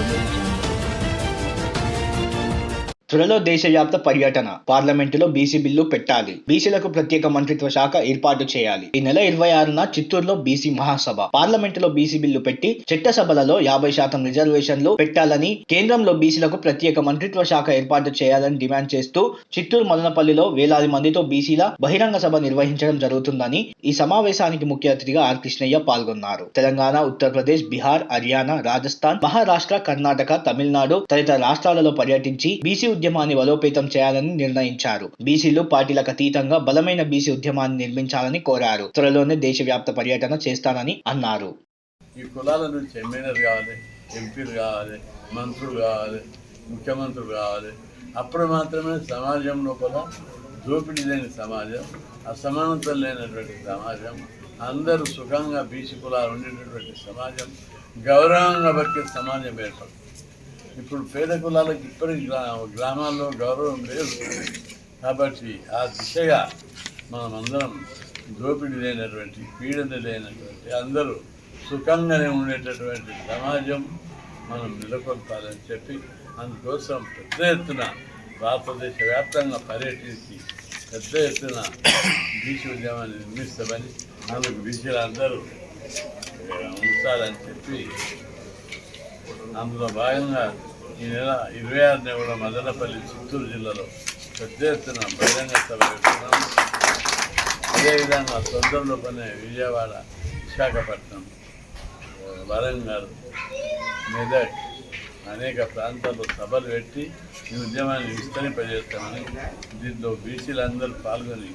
removed. త్వరలో దేశవ్యాప్త పర్యటన పార్లమెంటులో బీసీ బిల్లు పెట్టాలి. బీసీలకు ప్రత్యేక మంత్రిత్వ శాఖ ఏర్పాటు చేయాలి. ఈ నెల ఇరవై ఆరున చిత్తూరులో బీసీ మహాసభ. పార్లమెంటులో బీసీ బిల్లు పెట్టి చట్టసభలలో యాభై శాతం రిజర్వేషన్లు పెట్టాలని కేంద్రంలో బీసీలకు ప్రత్యేక మంత్రిత్వ శాఖ ఏర్పాటు చేయాలని డిమాండ్ చేస్తూ చిత్తూరు మదనపల్లిలో వేలాది మందితో బీసీల బహిరంగ సభ నిర్వహించడం జరుగుతుందని ఈ సమావేశానికి ముఖ్య అతిథిగా ఆర్ కృష్ణయ్య పాల్గొన్నారు. తెలంగాణ ఉత్తరప్రదేశ్ బీహార్ హర్యానా రాజస్థాన్ మహారాష్ట్ర కర్ణాటక తమిళనాడు తదితర రాష్ట్రాలలో పర్యటించి బీసీ ఉద్యమాన్ని బలోపేతం చేయాలని నిర్ణయించారు. బీసీలు పార్టీలకు అతీతంగా బలమైన బీసీ ఉద్యమాన్ని నిర్మించాలని కోరారు. త్వరలోనే దేశవ్యాప్త పర్యటన చేస్తానని అన్నారు. ఈ కులాల నుంచి ఎమ్మెల్యేలు కావాలి ఎంపీలు కావాలి మంత్రులు కావాలి ముఖ్యమంత్రులు కావాలి. అప్పుడు మాత్రమే సమాజం లోపల దోపిడీ లేని సమాజం అసమానత లేనటువంటి సమాజం అందరూ సుఖంగా బీసీ కులాలు ఉండేటటువంటి సమాజం గౌరవంగా బతికే సమాజం ఏర్పడుతుంది. ఇప్పుడు పేద కులాలకు ఇప్పటికి గ్రా గ్రామాల్లో గౌరవం లేదు. కాబట్టి ఆ దిశగా మనం అందరం దోపిడీ లేనటువంటి పీడన లేనటువంటి అందరూ సుఖంగానే ఉండేటటువంటి సమాజం మనం నెలకొల్పాలని చెప్పి అందుకోసం పెద్ద ఎత్తున భారతదేశ వ్యాప్తంగా పర్యటించి పెద్ద ఎత్తున బీసీ ఉద్యమాన్ని నిర్మిస్తామని అందుకు బీసీలు అందరూ ఉంచాలని చెప్పి అందులో భాగంగా ఈ నెల ఇరవై ఆరునే కూడా మదనపల్లి చిత్తూరు జిల్లాలో పెద్ద ఎత్తున బహిరంగ సభ పెడుతున్నాము అదేవిధంగా తొందరలోపనే విజయవాడ విశాఖపట్నం వరంగల్ మెదక్ అనేక ప్రాంతాల్లో సభలు పెట్టి ఈ ఉద్యమాన్ని విస్తరింపజేస్తామని దీంట్లో బీసీలందరూ పాల్గొని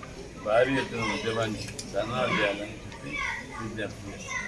భారీ ఎత్తున ఉద్యమాన్ని ధర్నాలు చేయాలని చెప్పి విజ్ఞప్తి చేస్తాం